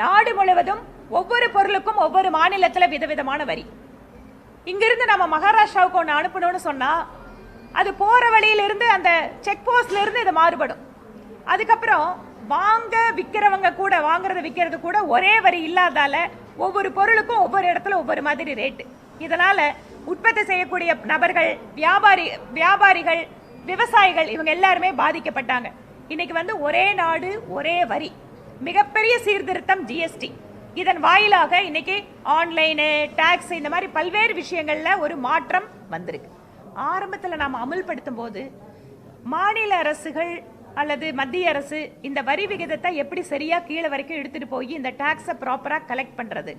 நாடு முழுவதும் ஒவ்வொரு பொருளுக்கும் ஒவ்வொரு மாநிலத்தில் விதவிதமான வரி. இங்கிருந்து நம்ம மகாராஷ்டிராவுக்கு ஒன்று அனுப்பணும்னு சொன்னால் அது போகிற வழியில இருந்து அந்த செக் போஸ்ட்லேருந்து இது மாறுபடும். அதுக்கப்புறம் வாங்க விற்கிறவங்க கூட வாங்குறது விற்கிறது கூட ஒரே வரி இல்லாதால ஒவ்வொரு பொருளுக்கும் ஒவ்வொரு இடத்துல ஒவ்வொரு மாதிரி ரேட்டு இதனால் உற்பத்தி செய்யக்கூடிய நபர்கள் வியாபாரி வியாபாரிகள் விவசாயிகள் இவங்க எல்லாருமே பாதிக்கப்பட்டாங்க. இன்னைக்கு வந்து ஒரே நாடு ஒரே வரி. மிகப்பெரிய சீர்திருத்தம் ஜிஎஸ்டி இதன் வாயிலாக இன்னைக்கு ஆன்லைனு டாக்ஸ் இந்த மாதிரி பல்வேறு விஷயங்கள்ல ஒரு மாற்றம் வந்திருக்கு. ஆரம்பத்தில் நாம் அமல்படுத்தும் போது மாநில அரசுகள் அல்லது மத்திய அரசு இந்த வரி விகிதத்தை எப்படி சரியாக கீழே வரைக்கும் எடுத்துகிட்டு போய் இந்த டேக்ஸை ப்ராப்பராக கலெக்ட் பண்ணுறது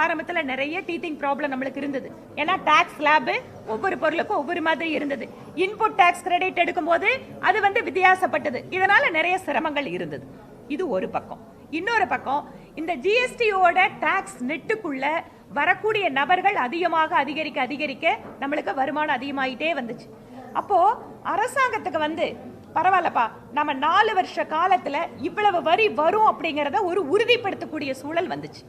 ஆரம்பத்தில் நிறைய டீத்திங் ப்ராப்ளம் நம்மளுக்கு இருந்தது. ஏன்னா டேக்ஸ் லேபு ஒவ்வொரு பொருளுக்கும் ஒவ்வொரு மாதிரி இருந்தது. இன்புட் டேக்ஸ் கிரெடிட் எடுக்கும்போது அது வந்து வித்தியாசப்பட்டது. இதனால் நிறைய சிரமங்கள் இருந்தது. இது ஒரு பக்கம். இன்னொரு பக்கம் இந்த ஜிஎஸ்டியோட டாக்ஸ் நெட்டுக்குள்ள வரக்கூடிய நபர்கள் அதிகமாக அதிகரிக்க அதிகரிக்க நம்மளுக்கு வருமானம் அதிகமாயிட்டே வந்துச்சு. அப்போ அரசாங்கத்துக்கு வந்து பரவாயில்லப்பா நம்ம நாலு வருஷ காலத்துல இவ்வளவு வரி வரும் அப்படிங்கிறத ஒரு உறுதிப்படுத்தக்கூடிய சூழல் வந்துச்சு.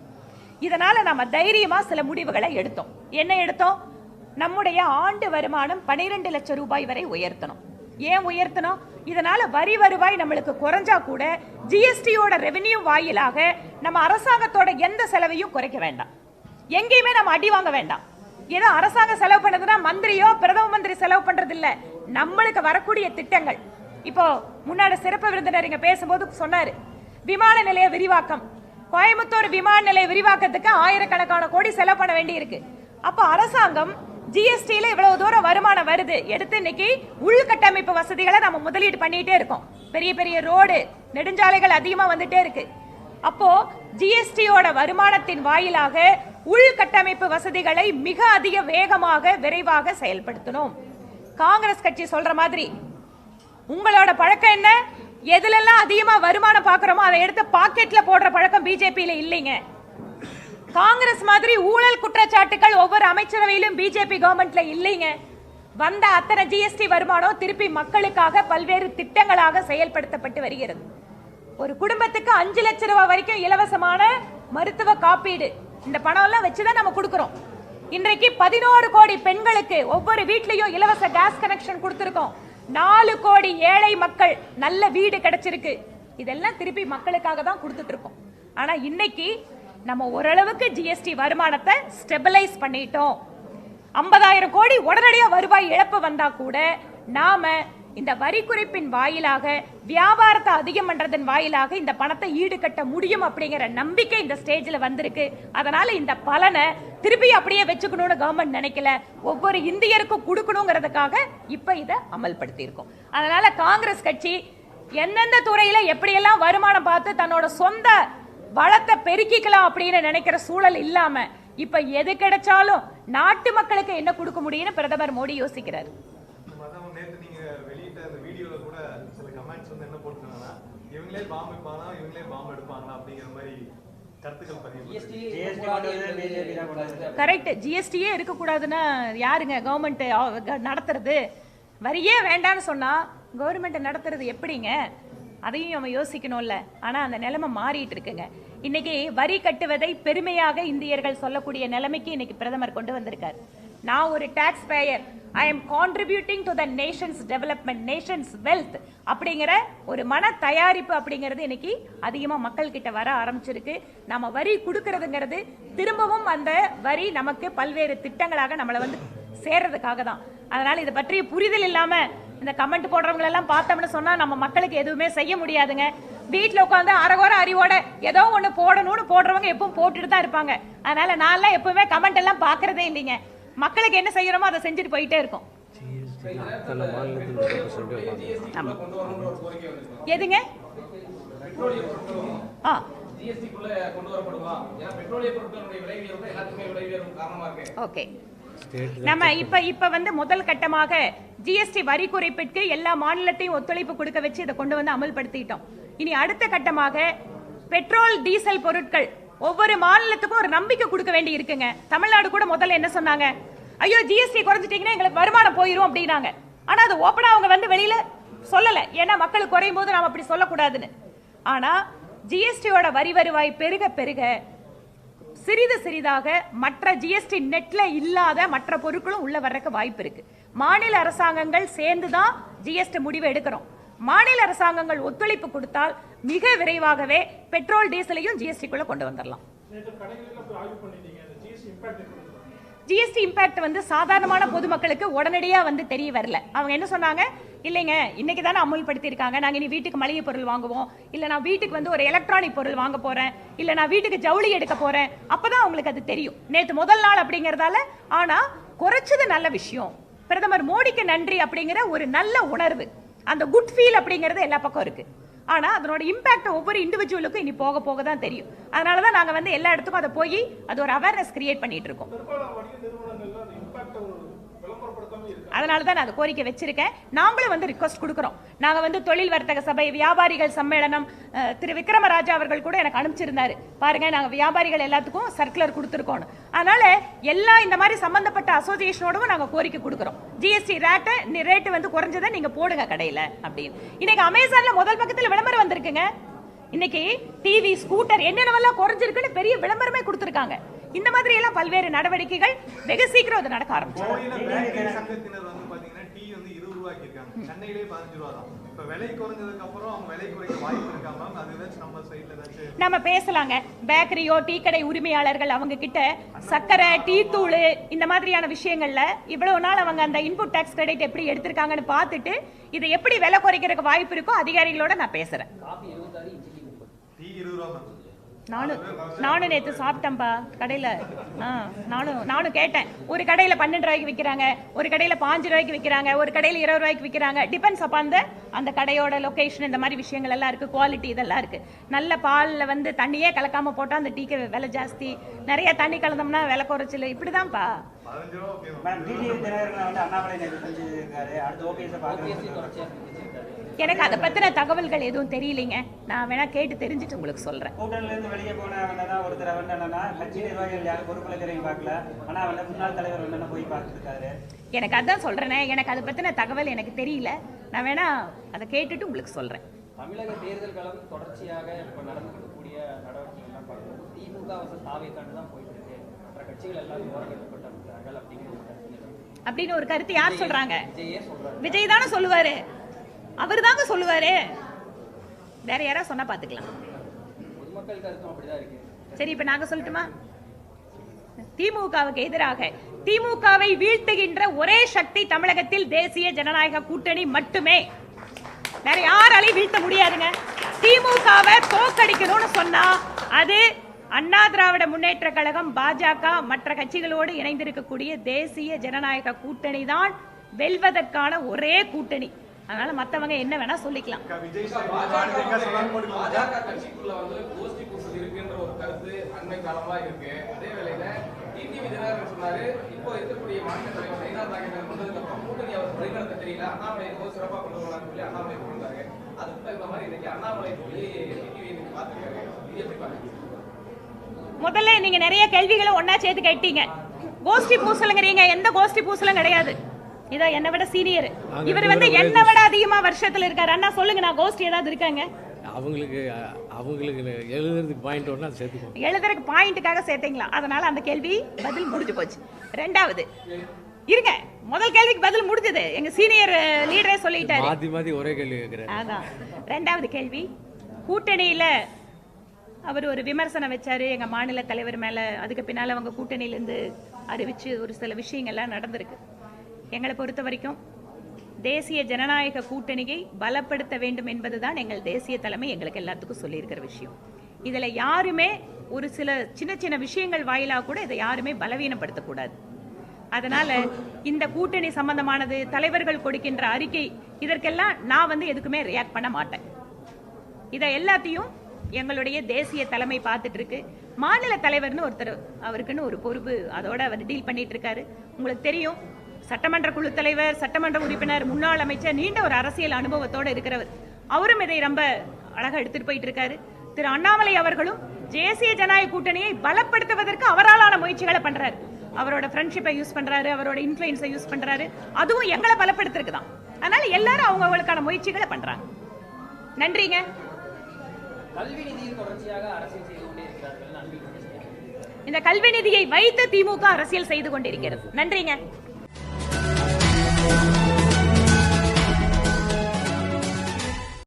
இதனால நம்ம தைரியமா சில முடிவுகளை எடுத்தோம். என்ன எடுத்தோம்? நம்முடைய ஆண்டு வருமானம் 12 லட்சம் ரூபாய் வரை உயர்த்தணும். ஏன் உயர்த்தணும்? இதனால வரி வருவாய் நம்மளுக்கு குறைஞ்சா கூட ஜிஎஸ்டியோட ரெவென்யூ வாயிலாக நம்ம அரசாங்கத்தோட எந்த செலவையும் குறைக்க வேண்டாம். எங்கேயுமே நம்ம அடி வாங்க வேண்டாம். ஏதோ அரசாங்கம் செலவு பண்ணதுன்னா மந்திரியோ பிரதம மந்திரி செலவு பண்றது இல்ல நம்மளுக்கு வரக்கூடிய திட்டங்கள். இப்போ முன்னாடி சிறப்பு விருந்தினர் இங்க பேசும்போது சொன்னாரு விமான நிலைய விரிவாக்கம். கோயம்புத்தூர் விமான நிலைய விரிவாக்கத்துக்கு ஆயிரக்கணக்கான கோடி செலவு பண்ண வேண்டி இருக்கு அப்போ அரசாங்கம் ஜிஎஸ்டியில் இவ்வளவு தூரம் வருமானம் வருது. எடுத்து இன்னைக்கு உள்கட்டமைப்பு வசதிகளை நம்ம முதலீடு பண்ணிட்டே இருக்கோம். பெரிய பெரிய ரோடு நெடுஞ்சாலைகள் அதிகமாக வந்துட்டே இருக்கு. அப்போ ஜிஎஸ்டியோட வருமானத்தின் வாயிலாக உள்கட்டமைப்பு வசதிகளை மிக அதிக வேகமாக விரைவாக செயல்படுத்தணும். காங்கிரஸ் கட்சி சொல்ற மாதிரி உங்களோட பழக்கம் என்ன? எதுலெல்லாம் அதிகமாக வருமானம் பார்க்குறோமோ அதை எடுத்து பாக்கெட்டில் போடுற பழக்கம் பிஜேபியில் இல்லைங்க. காங்கிரஸ் மாதிரி ஊழல் குற்றச்சாட்டுகள் ஒவ்வொரு அமைச்சரவையிலும் பிஜேபி கவர்மெண்ட்ல இல்லைங்க. வந்த அத்தனை ஜிஎஸ்டி வருமானம் திருப்பி மக்களுக்காக பல்வேறு திட்டங்களாக செயல்படுத்தப்பட்டு வருகிறது. ஒரு குடும்பத்துக்கு அஞ்சு லட்சம் ரூபாய் வரைக்கும் இலவசமான மருத்துவ காப்பீடு. இந்த பணம் எல்லாம் வச்சுதான் நம்ம கொடுக்குறோம். இன்றைக்கு பதினோரு கோடி பெண்களுக்கு ஒவ்வொரு வீட்லயும் இலவச கேஸ் கனெக்ஷன் கொடுத்துருக்கோம். நாலு கோடி ஏழை மக்கள் நல்ல வீடு கிடைச்சிருக்கு. இதெல்லாம் திருப்பி மக்களுக்காக தான் கொடுத்துட்டு இருக்கோம். ஆனா இன்னைக்கு நம்ம ஓரளவுக்கு ஜிஎஸ்டி வருமானத்தை ஸ்டெபிலைஸ் பண்ணிட்டோம். ஐம்பதாயிரம் கோடி உடனடியாக வருவாய் இழப்பு வந்தால் கூட நாம் இந்த வரி குறைப்பின் வாயிலாக வியாபாரத்தை அதிகம் பண்ணுறதன் வாயிலாக இந்த பணத்தை ஈடுகட்ட முடியும் அப்படிங்கிற நம்பிக்கை இந்த ஸ்டேஜில் வந்திருக்கு. அதனால் இந்த பலனை திருப்பி அப்படியே வச்சுக்கணும்னு கவர்மெண்ட் நினைக்கல. ஒவ்வொரு இந்தியருக்கும் கொடுக்கணுங்கிறதுக்காக இப்போ இதை அமல்படுத்தியிருக்கோம். அதனால் காங்கிரஸ் கட்சி எந்தெந்த துறையில் எப்படியெல்லாம் வருமானம் பார்த்து தன்னோட சொந்த வளத்தை பெருக்கிக்கலாம் அப்படின்னு நினைக்கிற சூழல் இல்லாம இப்ப எது கிடைச்சாலும் நாட்டு மக்களுக்கு என்ன கொடுக்க முடியும்னு பிரதமர் மோடி யோசிக்கிறார். அதான் நேத்து நீங்க வெளியிட்ட அந்த வீடியோல கூட சில கமெண்ட்ஸ் வந்து என்ன போட்டுருக்காங்கன்னா இவங்களே பாம்பு வைப்பாங்களா இவங்களே பாம்பு எடுப்பாங்களா அப்படிங்கிற மாதிரி கருத்துக்கள் பதிவு ஜிஎஸ்டி கொண்டு வந்து பிஜேபி தான் கொண்டு வந்து கரெக்ட் ஜிஎஸ்டியே இருக்கக்கூடாதுன்னா யாருங்க கவர்மெண்ட் நடத்துறது? வரியே வேண்டான்னு சொன்னா கவர்மெண்ட் நடத்துறது எப்படிங்க? அதையும் நம்ம யோசிக்கணும்ல. ஆனா அந்த நிலைமை மாறிட்டு இருக்குங்க. இன்னைக்கு வரி கட்டுவதை பெருமையாக இந்தியர்கள் சொல்லக்கூடிய நிலைமைக்கு இன்னைக்கு பிரதமர் கொண்டு வந்திருக்கார். நான் ஒரு tax payer I am contributing to the nation's development nation's wealth அப்படிங்கிற ஒரு மன தயாரிப்பு அப்படிங்கிறது இன்னைக்கு அதிகமாக மக்கள் கிட்ட வர ஆரம்பிச்சிருக்கு. நம்ம வரி கொடுக்கறதுங்கிறது திரும்பவும் அந்த வரி நமக்கு பல்வேறு திட்டங்களாக நம்மளை வந்து சேர்றதுக்காக தான் அதனால இதை பற்றிய புரிதல் இல்லாமல் இந்த கமெண்ட் போடுறவங்க எல்லாம் பார்த்தோம்னு சொன்னா நம்ம மக்களுக்கு எதுவுமே செய்ய முடியாதுங்க. வீட்ல உட்காந்து அரகோர அறிவோட ஏதோ ஒண்ணு போடணும்னு போடுறவங்க எப்பவும் போட்டுட்டு தான் இருப்பாங்க. அதனால நான்லாம் எப்பவுமே கமெண்ட் எல்லாம் பாக்குறதே இல்லைங்க. மக்களுக்கு என்ன செய்யறோமோ அதை செஞ்சுட்டு போயிட்டே இருக்கோம். எதுங்க? ஆ. ஓகே. நம்ம இப்ப இப்ப வந்து முதல் கட்டமாக ஜிஎஸ்டி வரி குறைப்பிற்கு எல்லா மாநிலத்தையும் ஒத்துழைப்பு கொடுக்க வச்சு இதை கொண்டு வந்து அமல்படுத்திட்டோம். இனி அடுத்த கட்டமாக பெட்ரோல் டீசல் பொருட்கள் ஒவ்வொரு மாநிலத்துக்கும் ஒரு நம்பிக்கை கொடுக்க வேண்டி இருக்குங்க. தமிழ்நாடு கூட முதல்ல என்ன சொன்னாங்க? ஐயோ ஜிஎஸ்டி குறைஞ்சிட்டீங்கன்னா எங்களுக்கு வருமானம் போயிரும் அப்படின்னாங்க. ஆனா அது ஓப்பனா அவங்க வந்து வெளியில சொல்லல. ஏன்னா மக்களுக்கு குறையும் போது நாம அப்படி சொல்லக்கூடாதுன்னு. ஆனா ஜிஎஸ்டியோட வரி வருவாய் பெருக பெருக சிறிது சிறிதாக மற்ற ஜிஎஸ்டி நெட்ல இல்லாத மற்ற பொருட்களும் உள்ள வர்றதுக்கு வாய்ப்பு இருக்கு. மாநில அரசாங்கங்கள் சேர்ந்து தான் ஜிஎஸ்டி முடிவு எடுக்கிறோம். மாநில அரசாங்கங்கள் ஒத்துழைப்பு கொடுத்தால் மிக விரைவாகவே பெட்ரோல் டீசலையும் ஜிஎஸ்டிக்குள்ள கொண்டு வந்துடலாம் ஜிஎஸ்டி இம்பாக்ட் வந்து சாதாரணமான பொதுமக்களுக்கு உடனடியா வந்து தெரிய வரல. அவங்க என்ன சொன்னாங்க? இல்லைங்க இன்னைக்கு தானே அமுல்படுத்தியிருக்காங்க நாங்க இனி வீட்டுக்கு மளிகை பொருள் வாங்குவோம். இல்ல நான் வீட்டுக்கு வந்து ஒரு எலக்ட்ரானிக் பொருள் வாங்க போறேன். இல்ல நான் வீட்டுக்கு ஜவுளி எடுக்க போறேன். அப்பதான் அவங்களுக்கு அது தெரியும். நேற்று முதல் நாள் அப்படிங்கறதால ஆனா குறைச்சது நல்ல விஷயம். பிரதமர் மோடிக்கு நன்றி அப்படிங்கிற ஒரு நல்ல உணர்வு. அந்த குட் ஃபீல் அப்படிங்கிறது எல்லா பக்கம் இருக்கு. ஆனால் அதனோட இம்பேக்ட் ஒவ்வொரு இண்டிவிஜுவலுக்கும் இனி போக போக தான் தெரியும். அதனால தான் நாங்கள் வந்து எல்லா இடத்துக்கும் அதை போய் அது ஒரு அவேர்னஸ் கிரியேட் பண்ணிட்டு இருக்கோம். அதனால தான் நான் அந்த கோரிக்கை வச்சிருக்கேன். நாங்களும் வந்து ரிக்வஸ்ட் கொடுக்குறோம். நாங்க வந்து தொழில் வர்த்தக சபை வியாபாரிகள் சம்மேளனம் அஹ், திரு விக்ரமராஜா அவர்கள் கூட எனக்கு அனுப்பிச்சிருந்தாரு. பாருங்க நாங்கள் வியாபாரிகள் எல்லாத்துக்கும் சர்க்குலர் கொடுத்துருக்கோம் அதனால எல்லா இந்த மாதிரி சம்பந்தப்பட்ட அசோசியேஷனோடவும் நாங்கள் கோரிக்கை கொடுக்குறோம். ஜிஎஸ்டி ரேட்டை ரேட்டு வந்து குறைஞ்சதை நீங்க போடுங்க கடையில அப்படின்னு. இன்னைக்கு அமேசான்ல முதல் பக்கத்தில் விளம்பரம் வந்திருக்குங்க. இன்னைக்கு டிவி ஸ்கூட்டர் என்னென்னவெல்லாம் குறைஞ்சிருக்குன்னு பெரிய விளம்பரமே கொடுத்துருக்காங்க. இந்த மாதிரி எல்லாம் பல்வேறு நடவடிக்கைகள் வெகு சீக்கிரம் அது நடக்க ஆரம்பிச்சு நம்ம பேசலாங்க. பேக்கரியோ டீ கடை உரிமையாளர்கள் அவங்க கிட்ட சக்கரை டீ தூள் இந்த மாதிரியான விஷயங்கள்ல இவ்வளவு நாள் அவங்க அந்த இன்புட் டாக்ஸ் கிரெடிட் எப்படி எடுத்திருக்காங்கன்னு பார்த்துட்டு இதை எப்படி விலை குறைக்கிறதுக்கு வாய்ப்பு இருக்கோ அதிகாரிகளோட நான் பேசுறேன். நானும் நானும் நேத்து சாப்பிட்டேன்பா கடையில. ஆ, நானும் நானும் கேட்டேன். ஒரு கடையில பன்னெண்டு ரூபாய்க்கு விற்கிறாங்க ஒரு கடையில பாஞ்சு ரூபாய்க்கு விற்கிறாங்க ஒரு கடையில இருபது ரூபாய்க்கு விற்கிறாங்க டிபெண்ட்ஸ் அப்பான் அந்த அந்த கடையோட லொகேஷன் இந்த மாதிரி விஷயங்கள் எல்லாம் இருக்கு குவாலிட்டி இதெல்லாம் இருக்கு. நல்ல பால்ல வந்து தண்ணியே கலக்காம போட்டா அந்த டீக்கு விலை ஜாஸ்தி. நிறைய தண்ணி கலந்தோம்னா விலை குறைச்சல் மேடம் தினகரன் வந்து அண்ணாமலை நேற்று செஞ்சிருக்காரு. அடுத்து பார்க்க எனக்கு அதை பத்தின தகவல்கள் எதுவும் தெரியலைங்க. நான் வேணா கேட்டு தெரிஞ்சுட்டு உங்களுக்கு சொல்றேன். கூட்டணில இருந்து வெளியே போன வந்தா ஒருத்தர் வந்து என்னன்னா கட்சி நிர்வாகிகள் யாரும் பொறுப்புல இருக்கிறவங்க பார்க்கல. ஆனா வந்து முன்னாள் தலைவர் வந்து என்ன போய் பார்த்துருக்காரு? எனக்கு அதான் சொல்றேனே. எனக்கு அதை பத்தின தகவல் எனக்கு தெரியல. நான் வேணா அதை கேட்டுட்டு உங்களுக்கு சொல்றேன். தமிழக தேர்தல் களம் தொடர்ச்சியாக இப்போ நடந்துக்கக்கூடிய நடவடிக்கைகள்லாம் பார்க்கும்போது திமுக வசம் தாவே தாண்டு தான் போயிட்டு இருக்கு. மற்ற கட்சிகள் எல்லாரும் ஓரங்கட்டப்பட்டிருக்கிறார்கள் அப்படிங்கிற ஒரு கருத்து நிலவுது. அப்படின்னு ஒரு கருத்து யார் சொல்றாங்க? விஜய் தானே சொல்லுவாரு. அவர் தாங்க சொல்லுவாரு. வேற யாராவது சொன்னா பாத்துக்கலாம். சரி இப்ப நாங்க சொல்லட்டுமா? திமுகவுக்கு எதிராக திமுகவை வீழ்த்துகின்ற ஒரே சக்தி தமிழகத்தில் தேசிய ஜனநாயக கூட்டணி மட்டுமே. வேற யாராலையும் வீழ்த்த முடியாதுங்க. திமுகவை தோக்கடிக்கணும்னு சொன்னா அது அண்ணா திராவிட முன்னேற்ற கழகம் பாஜக மற்ற கட்சிகளோடு இணைந்திருக்கக்கூடிய தேசிய ஜனநாயக கூட்டணி தான் வெல்வதற்கான ஒரே கூட்டணி. அதனால மத்தவங்க என்ன வேணா சொல்லிக்கலாம். முதல்ல நீங்க நிறைய கேள்விகளை ஒண்ணா சேர்த்து கேட்டீங்க. கோஷ்டி பூசலுங்கிறீங்க. எந்த கோஷ்டி பூசலும் கிடையாது. இதோ என்னை விட சீனியர். இவர் வந்து என்னை விட அதிகமா வருஷத்துல இருக்காரு. அண்ணா சொல்லுங்க நான் கோஷ்டி ஏதாவது இருக்காங்க? அவங்களுக்கு அவங்களுக்கு எழுதுறதுக்கு பாயிண்ட் ஒன்றா அதை சேர்த்துக்கோங்க எழுதுறதுக்கு பாயிண்ட்டுக்காக சேர்த்தீங்களா? அதனால அந்த கேள்வி பதில் முடிஞ்சு போச்சு. ரெண்டாவது இருங்க. முதல் கேள்விக்கு பதில் முடிஞ்சது. எங்க சீனியர் லீடரே சொல்லிட்டாரு. மாற்றி மாற்றி ஒரே கேள்வி கேட்குறேன் அதான். ரெண்டாவது கேள்வி கூட்டணியில அவர் ஒரு விமர்சனம் வச்சாரு. எங்க மாநில தலைவர் மேல அதுக்கு பின்னால அவங்க கூட்டணியில இருந்து அறிவிச்சு ஒரு சில விஷயங்கள்லாம் நடந்திருக்கு. எங்களை பொறுத்த வரைக்கும் தேசிய ஜனநாயக கூட்டணியை பலப்படுத்த வேண்டும் என்பதுதான் எங்கள் தேசிய தலைமை எங்களுக்கு எல்லாத்துக்கும் சொல்லியிருக்கிற விஷயம். இதுல யாருமே ஒரு சில சின்ன சின்ன விஷயங்கள் வாயிலா கூட இதை யாருமே பலவீனப்படுத்தக்கூடாது. அதனால இந்த கூட்டணி சம்பந்தமானது தலைவர்கள் கொடுக்கின்ற அறிக்கை இதற்கெல்லாம் நான் வந்து எதுக்குமே ரியாக்ட் பண்ண மாட்டேன். இதை எல்லாத்தையும் எங்களுடைய தேசிய தலைமை பார்த்துட்டு இருக்கு மாநில தலைவர்னு ஒருத்தர் அவருக்குன்னு ஒரு பொறுப்பு அதோட அவர் டீல் பண்ணிட்டு இருக்காரு உங்களுக்கு தெரியும் சட்டமன்ற குழு தலைவர் சட்டமன்ற உறுப்பினர் முன்னாள் அமைச்சர் நீண்ட ஒரு அரசியல் அனுபவத்தோட இருக்கிறவர். அவரும் இதை ரொம்ப அழகா எடுத்துட்டு போயிட்டு இருக்காரு. திரு அண்ணாமலை அவர்களும் தேசிய ஜனநாயக கூட்டணியை பலப்படுத்துவதற்கு அவராலான முயற்சிகளை பண்றாரு. அவரோட ஃப்ரெண்ட்ஷிப்பை யூஸ் பண்றாரு அவரோட இன்ஃபுளுன்ஸை யூஸ் பண்றாரு. அதுவும் எங்களை பலப்படுத்துறதுக்கு தான் அதனால எல்லாரும் அவங்கவுங்களுக்கான முயற்சிகளை பண்றாங்க. நன்றிங்க. இந்த கல்வி நிதியை வைத்து திமுக அரசியல் செய்து கொண்டிருக்கிறது. நன்றிங்க. Thank you.